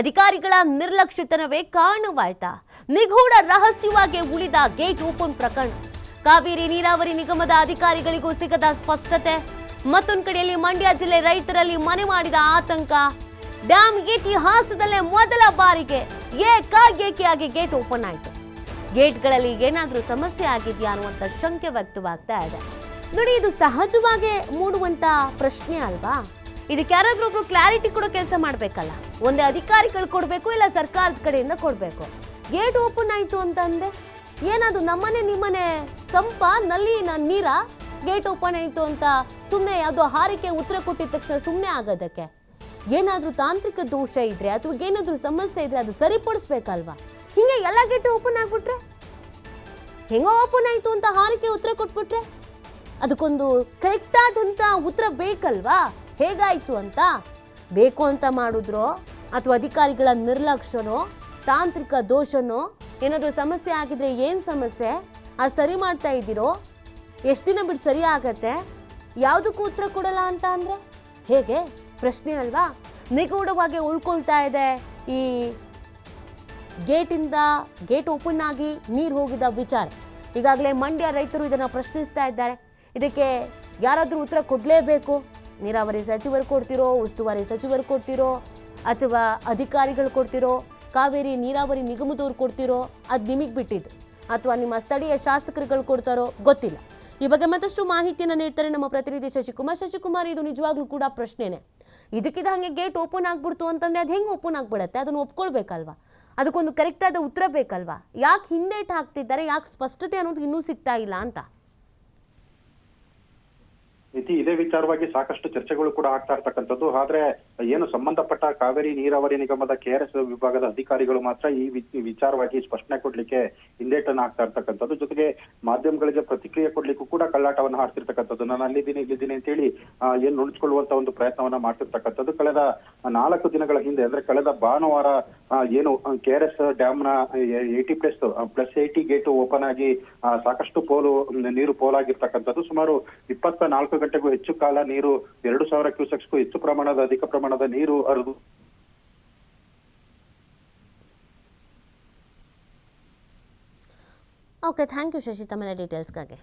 ಅಧಿಕಾರಿಗಳ ನಿರ್ಲಕ್ಷ್ಯತನವೇ ಕಾರಣವಾಯ್ತಾ ನಿಗೂಢ ರಹಸ್ಯವಾಗಿ ಉಳಿದ ಗೇಟ್ ಓಪನ್ ಪ್ರಕರಣ. ಕಾವೇರಿ ನೀರಾವರಿ ನಿಗಮದ ಅಧಿಕಾರಿಗಳಿಗೂ ಸಿಗದ ಸ್ಪಷ್ಟತೆ. ಮತ್ತೊಂದು ಕಡೆಯಲ್ಲಿ ಮಂಡ್ಯ ಜಿಲ್ಲೆ ರೈತರಲ್ಲಿ ಮನೆ ಮಾಡಿದ ಆತಂಕ. ಡ್ಯಾಮ್ ಇತಿಹಾಸದಲ್ಲೇ ಮೊದಲ ಬಾರಿಗೆ ಏಕಾಏಕಿಯಾಗಿ ಗೇಟ್ ಓಪನ್ ಆಯಿತು. ಗೇಟ್ಗಳಲ್ಲಿ ಏನಾದರೂ ಸಮಸ್ಯೆ ಆಗಿದೆಯಾ ಅನ್ನುವಂಥ ಶಂಕೆ ವ್ಯಕ್ತವಾಗ್ತಾ ಇದೆ. ನೋಡಿ, ಇದು ಸಹಜವಾಗಿ ಮೂಡುವಂಥ ಪ್ರಶ್ನೆ ಅಲ್ವಾ? ಇದಕ್ಕೆ ಯಾರಾದ್ರೂ ಒಬ್ರು ಕ್ಲಾರಿಟಿ ಕೂಡ ಕೆಲಸ ಮಾಡಬೇಕಲ್ಲ? ಒಂದೇ ಅಧಿಕಾರಿಗಳು ಕೊಡಬೇಕು ಇಲ್ಲ ಸರ್ಕಾರದ ಕಡೆಯಿಂದ ಕೊಡಬೇಕು? ಗೇಟ್ ಓಪನ್ ಆಯಿತು ಅಂತಂದೆ. ಏನದು ನಮ್ಮನೆ ನಿಮ್ಮನೆ ಸಂಪ ನಲ್ಲಿ ನೀರ ಗೇಟ್ ಓಪನ್ ಆಯಿತು ಅಂತ ಸುಮ್ಮನೆ ಯಾವುದೋ ಹಾರಿಕೆ, ಉತ್ತರ ಕೊಟ್ಟಿದ ತಕ್ಷಣ ಸುಮ್ಮನೆ ಆಗೋದಕ್ಕೆ? ಏನಾದರೂ ತಾಂತ್ರಿಕ ದೋಷ ಇದ್ರೆ ಅಥವಾ ಏನಾದರೂ ಸಮಸ್ಯೆ ಇದ್ರೆ ಅದು ಸರಿಪಡಿಸ್ಬೇಕಲ್ವಾ? ಹಿಂಗೆ ಎಲ್ಲ ಗೇಟ್ ಓಪನ್ ಆಗಿಬಿಟ್ರೆ? ಹೆಂಗೋ ಓಪನ್ ಆಯಿತು ಅಂತ ಹಾರಿಕೆ, ಉತ್ತರ ಕೊಟ್ಬಿಟ್ರೆ? ಅದಕ್ಕೊಂದು ಕರೆಕ್ಟ್ ಆದಂಥ ಉತ್ತರ ಬೇಕಲ್ವಾ? ಹೇಗಾಯ್ತು ಅಂತ ಬೇಕು ಅಂತ ಮಾಡಿದ್ರೋ ಅಥವಾ ಅಧಿಕಾರಿಗಳ ನಿರ್ಲಕ್ಷ್ಯನೋ, ತಾಂತ್ರಿಕ ದೋಷನೋ, ಏನಾದರೂ ಸಮಸ್ಯೆ ಆಗಿದ್ರೆ ಏನು ಸಮಸ್ಯೆ ಅದು ಸರಿ ಮಾಡ್ತಾ ಇದ್ದೀರೋ, ಎಷ್ಟು ದಿನ ಬಿಟ್ಟು ಸರಿ ಆಗತ್ತೆ, ಯಾವುದಕ್ಕೂ ಉತ್ತರ ಕೊಡಲ್ಲ ಅಂತ ಅಂದರೆ? ಹೇಗೆ? ಪ್ರಶ್ನೆ ಅಲ್ವಾ? ನಿಗೂಢವಾಗಿ ಉಳ್ಕೊಳ್ತಾ ಇದೆ ಈ ಗೇಟಿಂದ, ಗೇಟ್ ಓಪನ್ ಆಗಿ ನೀರು ಹೋಗಿದ ವಿಚಾರ. ಈಗಾಗಲೇ ಮಂಡ್ಯ ರೈತರು ಇದನ್ನು ಪ್ರಶ್ನಿಸ್ತಾ ಇದ್ದಾರೆ. ಇದಕ್ಕೆ ಯಾರಾದರೂ ಉತ್ತರ ಕೊಡಲೇಬೇಕು? ನೀರಾವರಿ ಸಚಿವರು ಕೊಡ್ತಿರೋ, ಉಸ್ತುವಾರಿ ಸಚಿವರು ಕೊಡ್ತಿರೋ, ಅಥವಾ ಅಧಿಕಾರಿಗಳು ಕೊಡ್ತಿರೋ, ಕಾವೇರಿ ನೀರಾವರಿ ನಿಗಮದವ್ರು ಕೊಡ್ತಿರೋ, ಅದು ನಿಮಗೆ ಬಿಟ್ಟಿದ್ದು. ಅಥವಾ ನಿಮ್ಮ ಸ್ಥಳೀಯ ಶಾಸಕರುಗಳು ಕೊಡ್ತಾರೋ, ಗೊತ್ತಿಲ್ಲ. ಈ ಬಗ್ಗೆ ಮತ್ತಷ್ಟು ಮಾಹಿತಿಯನ್ನು ನೀಡ್ತಾರೆ ನಮ್ಮ ಪ್ರತಿನಿಧಿ ಶಶಿಕುಮಾರ್. ಶಶಿಕುಮಾರ್, ಇದು ನಿಜವಾಗ್ಲೂ ಕೂಡ ಪ್ರಶ್ನೆನೇ. ಇದಕ್ಕಿದ ಹಾಗೆ ಗೇಟ್ ಓಪನ್ ಆಗ್ಬಿಡ್ತು ಅಂತಂದ್ರೆ ಅದು ಹೆಂಗೆ ಓಪನ್ ಆಗ್ಬಿಡತ್ತೆ? ಅದನ್ನು ಒಪ್ಕೊಳ್ಬೇಕಲ್ವಾ? ಅದಕ್ಕೊಂದು ಕರೆಕ್ಟಾದ ಉತ್ತರ ಬೇಕಲ್ವಾ? ಯಾಕೆ ಹಿಂದೇಟ್ ಹಾಕ್ತಿದ್ದಾರೆ? ಯಾಕೆ ಸ್ಪಷ್ಟತೆ ಅನ್ನೋದು ಇನ್ನೂ ಸಿಗ್ತಾ ಇಲ್ಲ ಅಂತ? ಇತಿ ಇದೇ ವಿಚಾರವಾಗಿ ಸಾಕಷ್ಟು ಚರ್ಚೆಗಳು ಕೂಡ ಆಗ್ತಾ ಇರ್ತಕ್ಕಂಥದ್ದು. ಆದ್ರೆ ಏನು ಸಂಬಂಧಪಟ್ಟ ಕಾವೇರಿ ನೀರಾವರಿ ನಿಗಮದ ಕೆಆರ್ಎಸ್ ವಿಭಾಗದ ಅಧಿಕಾರಿಗಳು ಮಾತ್ರ ಈ ವಿಚಾರವಾಗಿ ಸ್ಪಷ್ಟನೆ ಕೊಡ್ಲಿಕ್ಕೆ ಹಿಂದೇಟನ್ನು ಆಗ್ತಾ ಇರ್ತಕ್ಕಂಥದ್ದು. ಜೊತೆಗೆ ಮಾಧ್ಯಮಗಳಿಗೆ ಪ್ರತಿಕ್ರಿಯೆ ಕೊಡ್ಲಿಕ್ಕೂ ಕೂಡ ಕಳ್ಳಾಟವನ್ನ ಹಾಡ್ತಿರ್ತಕ್ಕಂಥದ್ದು. ನಾನು ಅಲ್ಲಿದ್ದೀನಿ, ಇಲ್ಲಿದ್ದೀನಿ ಅಂತೇಳಿ ಏನ್ ನುಣುಚ್ಕೊಳ್ಳುವಂತ ಒಂದು ಪ್ರಯತ್ನವನ್ನ ಮಾಡ್ತಿರ್ತಕ್ಕಂಥದ್ದು. ಕಳೆದ ನಾಲ್ಕು ದಿನಗಳ ಹಿಂದೆ, ಅಂದ್ರೆ ಕಳೆದ ಭಾನುವಾರ ಏನು ಎಸ್ ಡ್ಯಾಮ್ನ eighty plus plus eighty gate open ಆಗಿ ಸಾಕಷ್ಟು ಪೋಲು, ನೀರು ಪೋಲಾಗಿರ್ತಕ್ಕಂಥದ್ದು ಸುಮಾರು ಇಪ್ಪತ್ತ ನಾಲ್ಕು ಗಂಟೆಗೂ ಹೆಚ್ಚು ಕಾಲ ನೀರು, ಎರಡು ಸಾವಿರ ಕ್ಯೂಸೆಕ್ಸ್ಗೂ ಹೆಚ್ಚು ಪ್ರಮಾಣದ, ಅಧಿಕ ಪ್ರಮಾಣದ ನೀರು ಹರಿದು ಓಕೆ ಥ್ಯಾಂಕ್ ಯು ಶಶಿ, ತಮ್ಮ ಡೀಟೇಲ್ಸ್ಗಾಗಿ